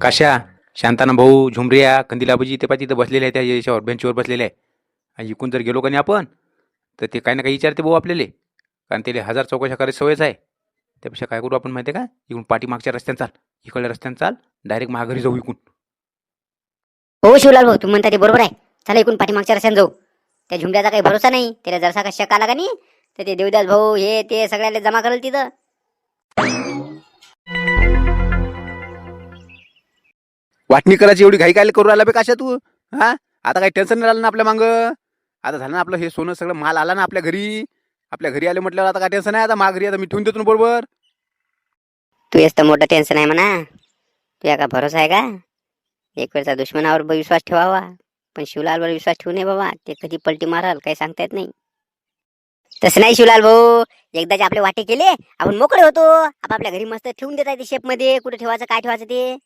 काशा शांताना भाऊ झुमरिया कंदिलाबाजी ते पाहिजे तिथं बसलेले आहे त्या याच्यावर बेंचवर बसलेले आहे आणि इकून जर गेलो का नाही आपण तर ते काही ना काही विचारते भाऊ आपल्याला. कारण त्याला हजार चौकशा करायची सवयच आहे. त्यापेक्षा काय करू आपण माहिती आहे का? इकडून पाठीमागच्या रस्त्यानं चाल. इकडल्या रस्त्यानं चाल. डायरेक्ट महाघरी जाऊ इकून. हो शिवलाल भाऊ तुम्ही म्हणता ते बरोबर आहे. चला इकडून पाठीमागच्या रस्त्याने जाऊ. त्या झुमऱ्याचा काही भरोसा नाही. त्याला जरसा का शक आला का नाही? तर ते देवदास भाऊ हे ते सगळ्याला जमा करेल तिथं. वाटणी करायची एवढी घाई काय करू राहिला बे काशा तू? हा? आता काही टेन्शन नाही राहिलं ना आपल्या मागं? आता झालं ना आपलं हे सोनं सगळं माल आला ना आपल्या घरी? आपल्या घरी आले म्हटल्यावर आता काय टेन्शन आहे आता मा घरी आता मी ठेवून देतो ना बरोबर? तू येस तर मोठं टेन्शन आहे म्हणा. तुझ्या का भरोसा आहे का? एक वेळचा दुश्मनावर विश्वास ठेवावा. पण शिवलालवर विश्वास ठेवू नये बाबा. ते कधी पलटी माराल काही सांगता येत नाही. तसं नाही शिवलाल भाऊ. एकदाचे आपले वाटे केले आपण मोकळे होतो. आपापल्या घरी मस्त ठेवून देता येते शेपमध्ये. कुठे ठेवायचं काय ठेवायचं ते?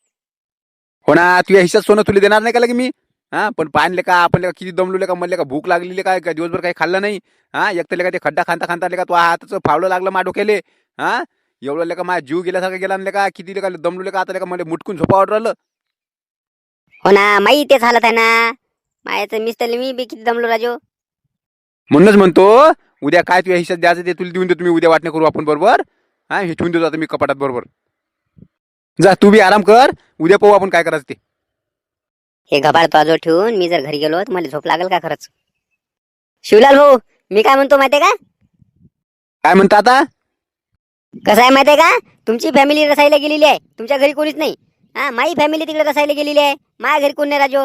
हो ना तुझ्या हिशात सोनं तुला देणार नाही का लगे मी? हा पण पाणले का आपण लेका किती दमलोले का म्हणले का भूक लागलेली काय का दिवसभर काही खाल्लं नाही? हा एक तर लेका ते खड्डा खांता खांता लेका तो हाताचं फावलं लागलं मा डोक्याले हा एवढं लेका माझ्या जीव गेल्यासारखं गेला लेका किती लेका दमलोले का आता लेका मला मुटकून झोपा राहिलं? हो ना माई तेच हालत आहे ना. मायाचं मिस तर मी बी किती दमलो राजो. म्हणूनच म्हणतो उद्या काय तुझ्या हिशात द्यायचं ते तुला देऊन देतो मी उद्या वाटणे करू आपण बरोबर. हा हे ठेवून देतो आता मी कपाटात बरोबर. जा तू बी आराम कर. उद्या पाहू आपण काय करायचं ते. हे घबाड बाजू ठेवून मी जर घरी गेलो तर मला झोप लागेल का खरंच? शिवलाल भाऊ मी काय म्हणतो माहितीये का? काय म्हणता आता? कसं आहे माहितीये का? तुमची फॅमिली रसायला गेलेली आहे. तुमच्या घरी कोणीच नाही. हा माई फॅमिली तिकडे रसायला गेलेली आहे. माझ्या घरी कोण नाही राजो.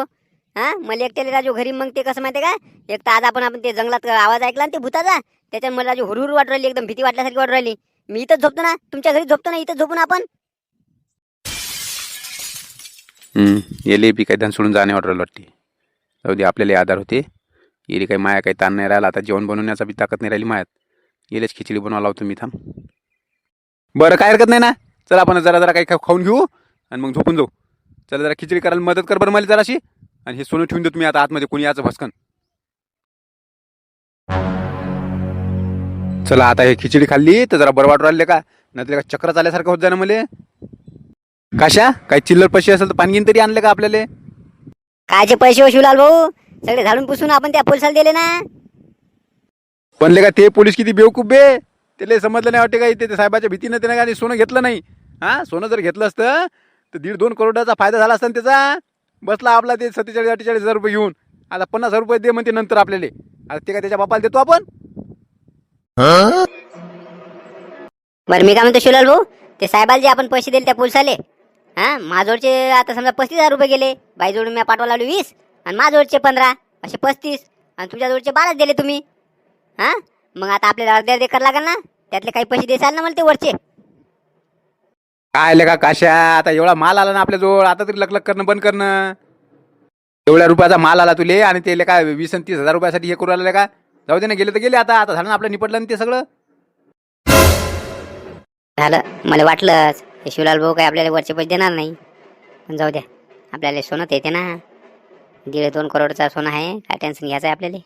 हा मला एकट्याला राजो घरी मग ते कसं माहितीये का? एक तर आज आपण आपण ते जंगलात आवाज ऐकला ना ते भूताचा. त्याच्यात मला राजो हुरहुर वाटू राहिली एकदम भीती वाटल्यासारखी वाटू राहिली. मी इथंच झोपतो ना. तुमच्या घरी झोपतो ना इथंच झोपू ना आपण. येले बी काही धन सोडून जाणे ऑर्डर वाटते. जाऊ दे आपल्याला आधार होते. येले काही माया काही ताण नाही राहिला. आता जेवण बनवण्याचा बी ताकद नाही राहिली मायात. येलेच खिचडी बनवायला लावतो मी थांब. बरं काय हरकत नाही ना? चला आपण जरा जरा काही खाऊन घेऊ आणि मग झोपून जाऊ. चला जरा खिचडी करायला मदत कर बरं मला जराशी. आणि हे सोनं ठेवून देतो मी आता आतमध्ये. कोणी याचं भस्कन. चला आता हे खिचडी खाल्ली तर जरा बरं वाटू राहिले का? नाही का चक्र चालल्यासारखं होत जाणं मला. काशा? काही चिल्लर पैसे असेल तर पाणी तरी आणले का आपल्याला? कायचे पैसे हो शिवलाल भाऊ? सगळे झाडून पुसून आपण त्या पोलिसाला दिले ना? पण का ते पोलीस किती बेवकूफ बे. त्याला समजलं नाही वाटते काही ते ते साहेबाच्या भीतीनं त्यानं काही सोनं घेतलं नाही. हा? सोनं जर घेतलं असतं तर दीड दोन करोडाचा फायदा झाला असता ना त्याचा. बसला आपला ते सत्तेचाळीस अठ्ठेचाळीस हजार रुपये घेऊन. आता पन्नास हजार रुपये दे म्हणते नंतर आपल्याला. आता ते काय त्याच्या बापाला देतो आपण? बरं मी काय म्हणतो शिवलाल भाऊ? ते साहेबाला जे आपण पैसे दिले त्या पोलिसाले हा माझोडचे आता समजा पस्तीस हजार रुपये गेले बाईजोडून मी पाठवा लावले वीस आणि माझोडचे पंधरा असे पस्तीस आणि तुमच्या जोडचे बाराच दिले तुम्ही. हा मग आता आपल्याला अर्धे अर्धे करावं लागेल ना? त्यातले काही पैसे देसाल ना मला ते वरचे? काय आले का काशा आता एवढा माल आला ना आपल्या जवळ आता तरी लक लक करणं बंद करणं. एवढ्या रुपयाचा माल आला तुले आणि ते काय वीस आणि तीस हजार रुपयासाठी हे करू आले का? जाऊ दे ना गेले तर गेले आता आता झालं ना आपलं निपटलं ना ते सगळं? झालं मला वाटलंच. शिवलाल भाऊ काही आपल्याला वरचे पैसे देणार नाही. पण जाऊ द्या. आपल्याला सोनं तर येते ना. दीड दोन करोडचा सोनं आहे. काय टेन्शन घ्यायचं आहे आपल्याला?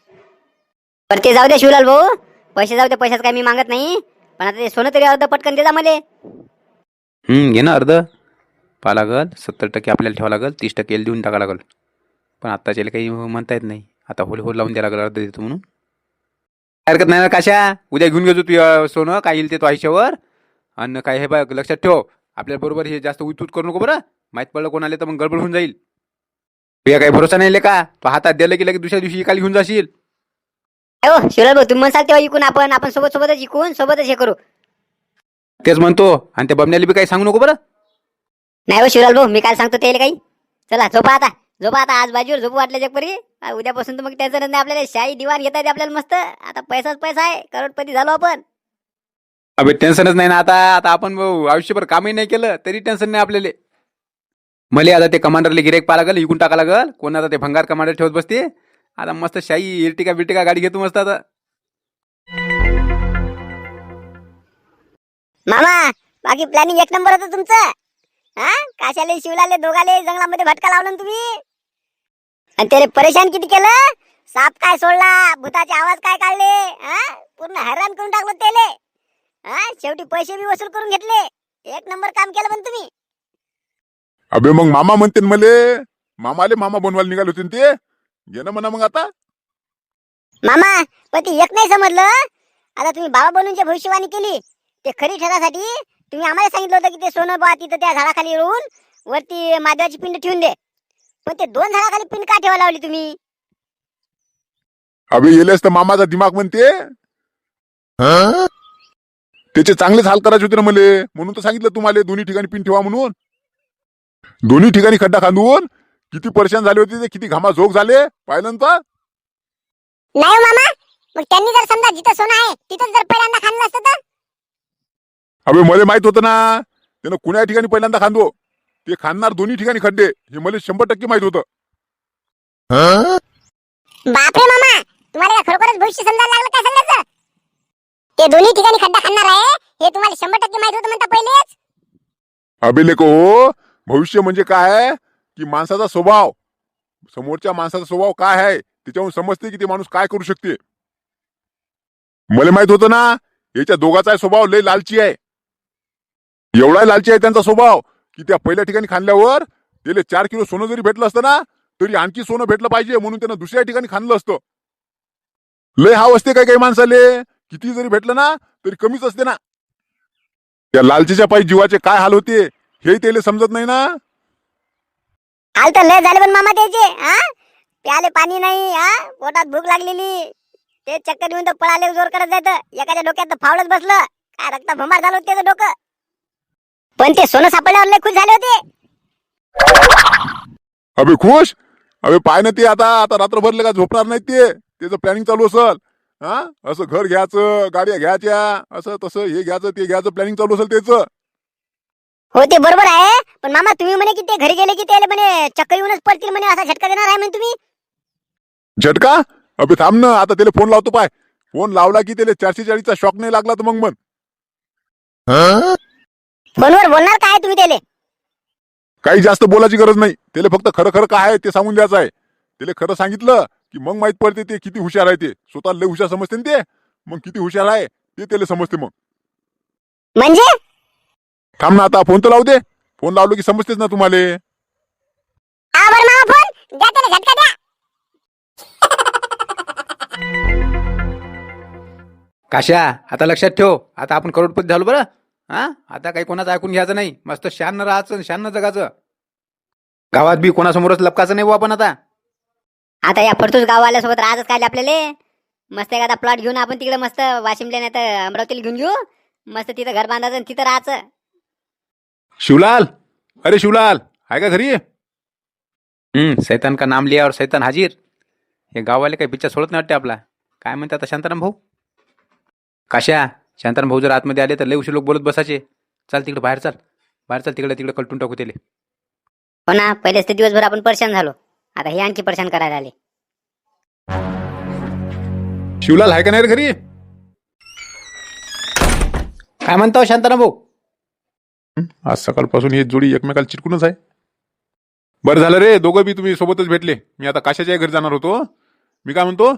पण ते जाऊ द्या शिवलाल भाऊ. पैसे जाऊ द्या पैशाचं काय मी मागत नाही. पण आता ते सोनं तरी अर्ध पटकन दे जा मला. हम्म, घे ना अर्ध. पहा लागल सत्तर टक्के आपल्याला ठेवा लागल तीस टक्के देऊन टाका लागल. पण आत्ताच्याला काही म्हणता येत नाही. आता होल होल लावून द्या लागल अर्ध देतो म्हणून. काय हरकत नाही ना काशा? उद्या घेऊन घेतो तू सोनं. काय येईल ते तो आयुष्यावर आणि काय हे बघ लक्षात ठेव. आपल्या बरोबर हे जास्त उतूत करू नको बरं. माहीत पडलं कोण आले तर मग गडबड होऊन जाईल. तुझ्या काही भरोसा नाही का तो हातात दिलं की लगेच दुसऱ्या दिवशी इकायला घेऊन जाशील. हो भाऊ तुम्ही म्हणसाल तेव्हा इकून आपण आपण सोबत सोबतच इकून सोबतच हे करू. तेच म्हणतो. आणि त्या बमण्याला बी काही सांगू नको बरं. नाही हो शिवलाल भाऊ मी काय सांगतो त्याला काही? चला झोपा आता. झोपा आता आज बाजूवर झोपू वाटलं जगपरी आ, उद्यापासून तर मग त्याचं नाही आपल्याला शाही दिवाण घेता येते आपल्याला मस्त. आता पैसाच पैसा आहे करोडपती झालो आपण. अबे टेन्शनच नाही ना आता. आता आपण भाऊ आयुष्यभर कामही नाही केलं तरी टेन्शन नाही आपल्याला. मले आता ते कमांडरले गिरेक पाहा लागल इकून टाका लागल. कोण आता ते भंगार कमांडर ठेवत बसते? आता मस्त शाही इर्टिका बिर्टिका गाडी घेतो मस्त आता. मामा बाकी प्लॅनिंग एक नंबर होतं तुमचं. हा? काशाले शिवलाले दोघाले जंगलामध्ये भटका लावलं ना तुम्ही. आणि त्याने परेशान किती केलं? साप काय सोडला? भूताचे आवाज काय काढले? हा? पूर्ण हैराण करून टाकलं त्याले. हा शेवटी पैसे बी वसूल करून घेतले. एक नंबर काम केलं पण तुम्ही. अबे मग मामा म्हणते न मले मामाले मामा बनवायला निघाले होते न ते? घे ना म्हणा मग आता. मामा पण ते एक नाही समजलं. आता तुम्ही बाबा बनून जे भविष्यवाणी केली ते खरी ठरासाठी तुम्ही आम्हाला सांगितलं होतं की ते सोनं बा तिथं त्या झाडाखाली रोवून वरती माधवाची पिंड ठेवून दे. पण ते दोन झाडाखाली पिंड का ठेवा लावली तुम्ही? अबे येलेस तर मामाचा दिमाग म्हणते. त्याचे चांगलेच हाल करायचे होते ना मले. म्हणून तर सांगितलं तुम्हाला दोन्ही ठिकाणी पिन ठेवा म्हणून. दोन्ही ठिकाणी खड्डा खांदून किती परेशान झाले होते ते किती घामा झोक झाले पाहिलं ना तर? नाही हो मामा मग त्यांनी जर समजा जिथं सोनं आहे तिथं जर पहिल्यांदा खाल्लं असतं तर? अबे मला माहीत होतं ना त्यानं कुण्या ठिकाणी पहिल्यांदा खांदो? ते खांदणार दोन्ही ठिकाणी खड्डे हे मला शंभर टक्के माहीत होतं. बापरे मामा तुम्हाला का खरोखरच भविष्य समजायला लागलं काय सांगायचं ते दोन्ही ठिकाणी खड्डा खाणार आहे. हे तुम्हाला शंभर टक्के माहीत होतं म्हणता पहिलेच. अबे हो. भविष्य म्हणजे काय आहे? की माणसाचा स्वभाव. समोरच्या माणसाचा स्वभाव काय आहे? त्याच्यावरून समजते की ते माणूस काय करू शकते. मला माहीत होतं ना याच्या दोघाचा स्वभाव लय लालची आहे. एवढा लालची आहे त्यांचा स्वभाव की त्या पहिल्या ठिकाणी खाल्ल्यावर त्याला चार किलो सोनं जरी भेटलं असतं ना तरी आणखी सोनं भेटलं पाहिजे म्हणून त्यानं दुसऱ्या ठिकाणी खाल्लं असतं. लय हाव असते काय काही माणसाले? किती जरी भेटलं ना तरी कमीच असते ना. त्या लालचीच्या पायी जीवाचे काय हाल होते हे त्याला समजत नाही ना. हाल तर लय झाले पण मामा त्याचे हा? प्याले पाणी नाही हा? पोटात भूक लागलेली. ते चक्कर येऊन तर पळाले जोर करत जायचं. एकाच्या डोक्यात तर फावडच बसलं. काय रक्त भंबार झालं होतं त्याचं डोकं? पण ते सोनं सापडल्यावर लय खुश झाले होते. अबे खुश? अबे पाय ना ते आता आता रात्रभरले का झोपणार नाही ते. त्याचं प्लॅनिंग चालू असल. हा? असं घर घ्यायचं गाड्या घ्यायच्या असं तसं हे घ्यायचं ते घ्यायचं प्लॅनिंग चालू असेल त्याचं. हो ते बरोबर आहे. पण मामा तुम्ही म्हणे की ते घरी गेले की त्याला म्हणे चक्कर येऊनच पडतील म्हणे असा झटका देणार आहे म्हणे तुम्ही? झटका? अबे थांब ना आता त्याला फोन लावतो पाय. फोन लावला की त्याला चारशे चाळीसचा शॉक नाही लागला तर मग मन फोनवर बोलणार काय तुम्ही त्याले? काही जास्त बोलायची गरज नाही. त्याला फक्त खरं खरं काय आहे ते सांगून द्यायचं आहे. त्याला खरं सांगितलं की मग माहीत पडते ते किती हुशार आहे ते. स्वतः लय हुशार समजते ना ते. मग किती हुशार आहे ते त्याला समजते मग. म्हणजे? थांब ना आता फोन तर लावू दे. फोन लावलो की समजतेच ना तुम्हाला. बरं मामा फोन. द्या त्याला झटका द्या. काशा आता लक्षात ठेव. आता आपण करोडपती झालो बरं. हा? आता काही कोणाचं ऐकून घ्यायचं नाही. मस्त शान राहायचं शान जगाचं गावात बी कोणासमोरच लपकाचं नाही बुवा आपण आता. आता या फडतूस गाववाल्यासोबत राहतच काय आपल्याला? मस्त एखादा प्लॉट घेऊन आपण तिकडे मस्त वाशिमला नाही तर अमरावतीला घेऊन घेऊ मस्त तिथं घर बांधायचं आणि तिथं राहायचं. शिवलाल? अरे शिवलाल आहे का घरी? हम्म सैतान का नाम लिया और सैतान हाजीर. हे गाववाले काही पिच्चा सोडत नाही वाटते आपला. काय म्हणते आता शांताराम भाऊ? काशा शांताराम भाऊ जर आतमध्ये आले तर लय उशीर लोक बोलत बसायचे. चाल तिकडे बाहेर चाल. बाहेर चाल तिकडे तिकडे कलटून टाकू त्याले. हो ना पहिलेच ते दिवसभर आपण परेशान झालो. आता हे आणखी परेशान करायला आले. शिवलाल आहे का नाही रे घरी? काय म्हणता हो शांताराम भाऊ? आज सकाळपासून ही जोडी एकमेकाला चिटकूनच आहे. बरं झालं रे दोघं बी तुम्ही सोबतच भेटले. मी आता काशाच्या घरी जाणार होतो. मी काय म्हणतो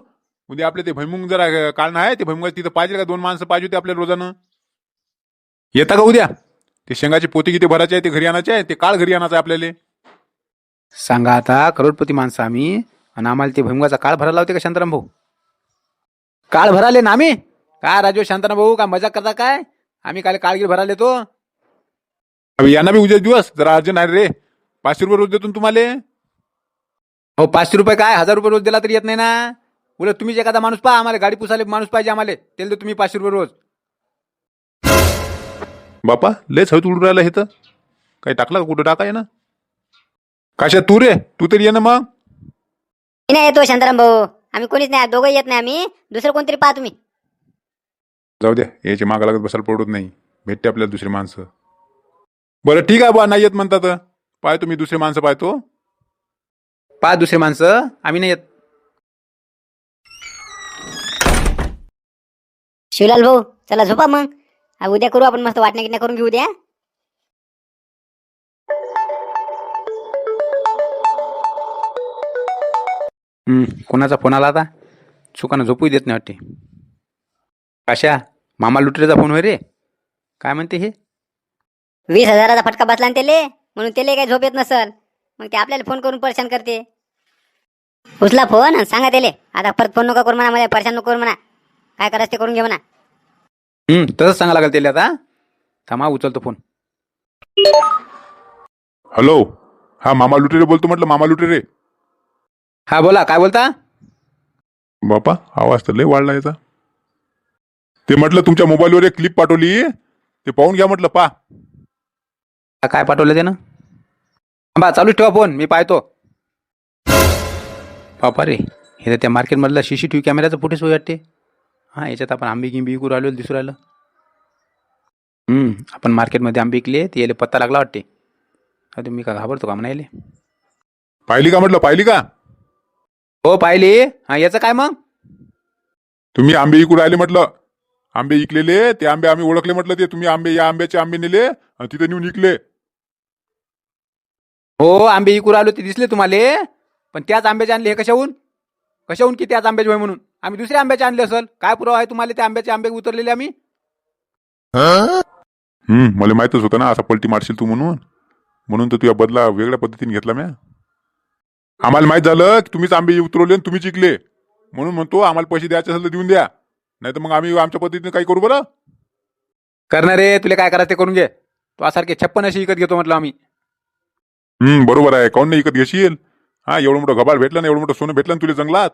उद्या आपले ते भैमुंग जरा काढणं आहे ते भैमुंग तिथं पाहिजे का? दोन माणसं पाहिजे होते आपल्या रोजानं. येता का उद्या? ते शेंगाची पोती किती भरायचे आहे ते घरी आणायचे आहे ते काळ घरी आणायचं आहे आपल्याला. सांगा आता करोडपती माणसं आम्ही आणि आम्हाला ते भुंगाचा काळ भरायला होते का शांताराम भाऊ? काळ भराले ना आम्ही? काय राजू शांताराम भाऊ काय मजा करता काय? आम्ही काल काळगीर भराले तो अबे यांना बी उद्या दिवस जरा अर्जंट आहे रे. पाचशे रुपये रोज देतो तुम्हाला. हो पाचशे रुपये काय? हजार रुपये रोज दिला तरी येत नाही ना. उलट तुम्हीच एखादा माणूस पहा आम्हाला गाडी पुसाले माणूस पाहिजे आम्हाला. त्याला देतो तुम्ही पाचशे रुपये रोज. बापा लयच हवेत उडून राहिलं हे तर. काही टाकला का कुठं? टाका ना. काशा तू रे? तू तरी ये ना मग. मी नाही येतो शांताराम भाऊ. आम्ही कोणीच नाही दोघं येत नाही आम्ही. दुसरं कोणतरी पाहा तुम्ही. जाऊ द्या याची मागा लागत बसायला पडत नाही. भेटते आपल्याला दुसरी माणसं. बरं ठीक आहे बा नाही येत म्हणतात. पाहतो मी दुसरी माणसं पाहतो पाच दुसरे माणसं. आम्ही नाही येत. शिवलाल भाऊ चला झोपा मग. उद्या करू आपण मस्त वाटण्या किटण्या करून घेऊ उद्या. कोणाचा फोन आला आता? चुकानं झोपूही देत नाही वाटते. काशा मामा लुटरेचा फोन होय रे. काय म्हणते हे? वीस हजाराचा फटका बसला ना त्याले म्हणून त्याला काही झोप येत नसल. मग ते आपल्याला फोन करून परेशान करते. उचला फोन आणि सांगा त्याले. आता परत फोन नको करू म्हणा मला परेशान नको करू म्हणा. काय करायचं ते करून घे म्हणा. हम्म तसंच सांगा लागेल त्याला आता. थांबा उचलतो फोन. हॅलो. हा मामा लुटेरे बोलतो म्हटलं मामा लुटेरे. हा बोला काय बोलता? बापा आवाज तर लय वाढला याचा. ते म्हटलं तुमच्या मोबाईलवर एक क्लिप पाठवली. ते पाहून घ्या म्हटलं पा. हा, काय पाठवलं त्यानं? बा चालूच ठेवा फोन मी पाहतो. बापा रे हे तर त्या मार्केटमधला सी सी टी व्ही कॅमेऱ्याचं फुटेज वाटते. हां याच्यात आपण आंबे गिंबी विकू राहिलो दिसू राहिलं. हम्म, आपण मार्केटमध्ये आंबे विकले ते याला पत्ता लागला वाटते. अरे मी का घाबरतो का म्हणायले? पाहिली का म्हटलं पाहिली का? हो पाहिली. हां याचं काय मग? तुम्ही आंबे इकू राहिले म्हटलं. आंबे इकलेले ते आंबे आम्ही ओळखले म्हटलं ते. तुम्ही आंबे या आंब्याचे आंबे नेले आणि तिथे नेऊन इकले. हो आंबे विकू राहिलो ते दिसले तुम्हाला. पण त्याच आंब्याचे आणले हे कशाहून? कशाहून की त्याच आंब्याचे होय म्हणून? आम्ही दुसरे आंब्याचे आणले असेल. काय पुरावा आहे तुम्हाला त्या आंब्याचे? आंबे उतरलेले आम्ही? हम्म मला माहितच होतं ना असा पलटी मारशील तू म्हणून. म्हणून तर तुझ्या बदला वेगळ्या पद्धतीने घेतला म्या. आम्हाला माहीत झालं की तुम्हीच आंबे उतरवले आणि तुम्हीच इकले म्हणून म्हणतो आम्हाला पैसे द्यायचे असेल तर देऊन द्या. नाही तर मग आम्ही आमच्या पद्धतीने काही करू बरं? करणार रे तुला काय करायचं ते करून घे. तो सारखे छप्पन अशी विकत घेतो म्हटलं आम्ही. हम्म बरोबर आहे. काऊन नाही इकत घेशील? हा एवढं मोठं गबाळ भेटलं ना एवढं मोठं सोनं भेटलं ना तुला जंगलात?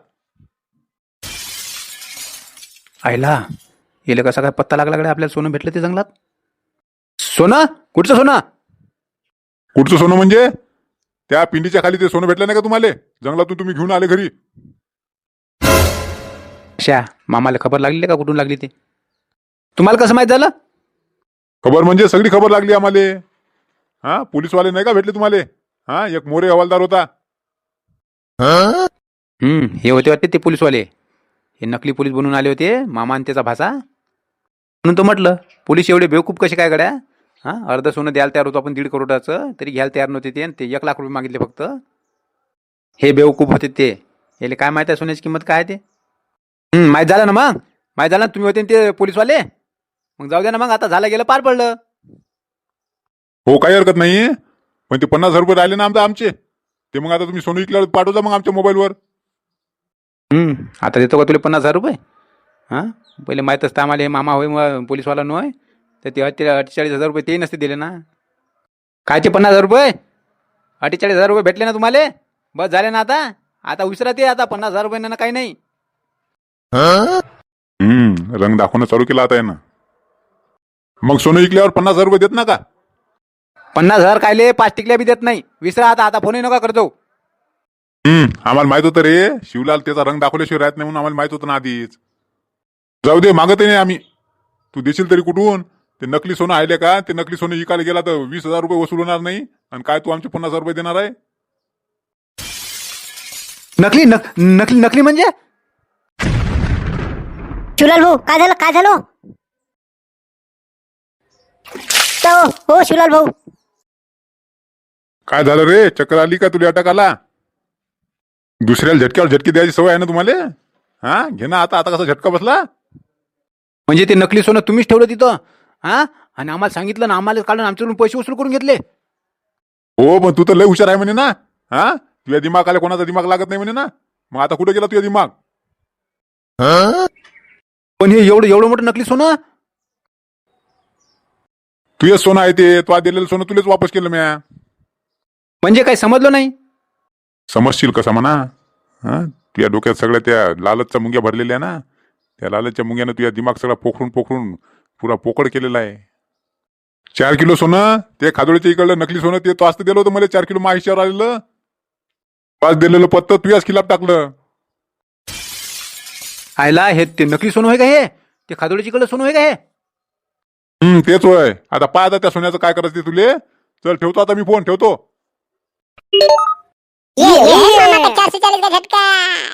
आयला येले कसा काय पत्ता लागला कडे आपल्याला सोनं भेटलं ते जंगलात? सोनं? कुठचं सोनं? कुठचं सोनं म्हणजे? त्या पिंडीच्या खाली ते सोनं भेटलं नाही का तुम्हाला? जंगलातून तुम्ही घेऊन आले घरी. अशा मामाला खबर लागली का कुठून लागली ते? तुम्हाला कसं माहीत झालं? खबर म्हणजे सगळी खबर लागली आम्हाला. हा पोलीसवाले नाही का भेटले तुम्हाला? हा एक मोरे हवालदार होता. हम्म हे होते वाटते ते पोलीसवाले. हे नकली पोलीस बनून आले होते मामा आणि त्याचा भाचा. म्हणून तो म्हटलं पोलीस एवढे बेवकूफ कसे काय गड्या? हां? अर्ध सोनं द्यायला तयार होतो आपण दीड करोडाचं तरी घ्यायला तयार नव्हते ते आणि ते एक लाख रुपये मागितले फक्त. हे बेवकूफ होते ते. याले काय माहिती आहे सोन्याची किंमत काय आहे ते? माहीत झालं ना मग? माहीत झालं ना तुम्ही होते ते पोलीसवाले? मग जाऊ द्या ना मग आता झालं गेलं पार पडलं. हो काही हरकत नाही. पण ते पन्नास हजार रुपये राहिले ना आमचे आमचे. ते मग आता तुम्ही सोनं विकल्यावर पाठवता मग आमच्या मोबाईलवर. हम्म, आता देतो का तुला पन्नास हजार रुपये? हां? पहिले माहीत असतं आम्हाला हे मामा होय मग पोलीसवाला नव्हे. तर ते अठ्ठे अठ्ठेचाळीस हजार रुपये ते नसते दिले ना. कायचे पन्नास हजार रुपये? अठ्ठेचाळीस हजार रुपये भेटले ना तुम्हाला? बस झाले ना आता? आता विसरा ते आता पन्नास हजार रुपये ना काही नाही. हम्म रंग दाखवणं चालू केलं आता ना मग सोनं विकल्यावर पन्नास हजार रुपये देत ना का पन्नास हजार कायले पाच टिकल्या बी देत नाही. विसरा आता आता फोनही नका करतो. हम्म आम्हाला माहीत होतं रे. शिवलाल त्याचा रंग दाखवल्याशिवाय राहत नाही म्हणून आम्हाला माहीत होतं ना आधीच. जाऊ दे मागत नाही आम्ही. तू देशील तरी कुठून? ते नकली सोनं आहे का? ते नकली सोनं विकायला गेला तर वीस हजार रुपये वसूल होणार नाही. आणि काय तू आमचे पन्नास हजार रुपये देणार आहे? नकली नक नकली नकली म्हणजे? शिवलाल भाऊ काय झालं? काय झालं? तो हो शिवलाल भाऊ. काय झालं रे? चक्कर आली का तुला अटक आला? दुसऱ्याला झटक्यावर झटकी द्यायची सवय आहे ना तुम्हाला? हा? घे ना आता आता कसा झटका बसला? म्हणजे ते नकली सोनं तुम्हीच ठेवलं तिथं? हां? आणि आम्हाला सांगितलं ना आम्हाला काढून आमच्याकडून पैसे वसूल करून घेतले. हो पण तू तर लय हुशार आहे म्हणे ना. हा? तुझ्या दिमागाला कोणाचा दिमाग लागत नाही म्हणे ना. मग आता कुठे गेला तुझ्या दिमाग? पण हे एवढं एवढं मोठं नकली सोनं? तुझे सोनं आहे ते तू दिलेलं सोनं तुलाच वापस केलं म्या. म्हणजे काही समजलं नाही? समजशील कसा म्हणा. हा? तुझ्या डोक्यात सगळ्या त्या लालचच्या मुंग्या भरलेल्या ना. त्या लालचच्या मुंग्यानं तुझ्या दिमाग सगळा पोखरून पोखरून पुरा पोकळ केलेला आहे चार किलो सोनं ते खादोळीच्या इकडलं नकली सोनं ते तो असतं दिलं होतं मला चार किलो माहिशावर आलेलं पाच दिलेलं पत्त तुझ्याच खिलाफ टाकलं आयला हे ते नकली सोनं होय का हे ते खादोडीची सोनं होय का हे हम्म तेच होय आता पाय आता त्या सोन्याचं काय करायचं ते तुले चल ठेवतो आता मी फोन ठेवतो ये ये मामा का चारशे चाळीस का झटका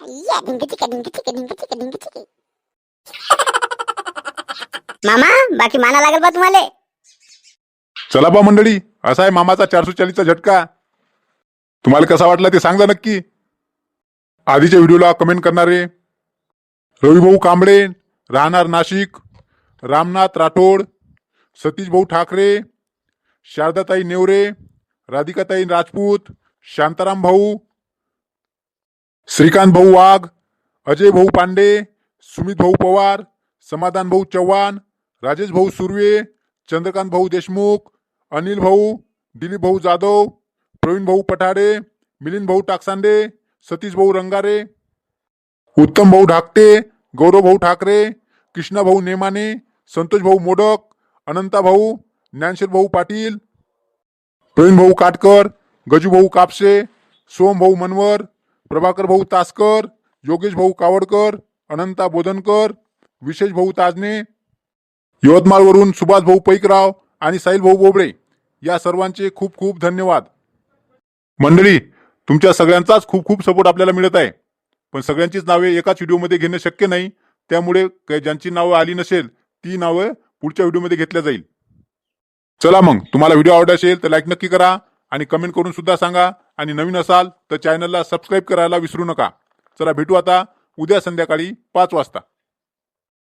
ये ढिंक चिका ढिंक चिका ढिंक चिका ढिंक चिकी मामा बाकी माना लागेल बा तुम्हाला. चला बा मंडळी असा आहे मामाचा चारशे चाळीसचा झटका. तुम्हाला कसा वाटला ते सांगा नक्की. आधीच्या व्हिडिओला कमेंट करणारे रविभाऊ कांबळे राहणार नाशिक रामनाथ राठोड सतीश भाऊ ठाकरे शारदाताई नेवरे राधिकाताई राजपूत शांताराम भाऊ श्रीकांत भाऊ वाघ अजय भाऊ पांडे सुमित भाऊ पवार समाधान भाऊ चव्हाण राजेश भाऊ सुर्वे चंद्रकांत भाऊ देशमुख अनिल भाऊ दिलीप भाऊ जाधव प्रवीण भाऊ पठाडे मिलिंद भाऊ टाकसांडे सतीश भाऊ रंगारे उत्तम भाऊ ढाकटे गौरव भाऊ ठाकरे कृष्णा भाऊ नेमाने संतोष भाऊ मोडक अनंता भाऊ ज्ञानशील भाऊ पाटील प्रवीण भाऊ काटकर गजू भाऊ कापसे सोम भाऊ मनवर प्रभाकर भाऊ तासकर योगेश भाऊ कावडकर अनंता बोधनकर विशेष भाऊ ताजने यवतमाळवरून सुभाष भाऊ पैकराव आणि साहिल भाऊ बोबडे या सर्वांचे खूप खूप धन्यवाद. मंडळी तुमच्या सगळ्यांचाच खूप खूप सपोर्ट आपल्याला मिळत आहे. पण सगळ्यांचीच नावे एकाच व्हिडिओमध्ये घेणं शक्य नाही. त्यामुळे ज्यांची नावं आली नसेल ती नावं पुढच्या व्हिडिओमध्ये घेतल्या जाईल. चला मग तुम्हाला व्हिडिओ आवडला असेल तर लाईक नक्की करा आणि कमेंट करून सुद्धा सांगा. आणि नवीन असाल तर चॅनलला सबस्क्राईब करायला विसरू नका. चला भेटू आता उद्या संध्याकाळी पाच वाजता.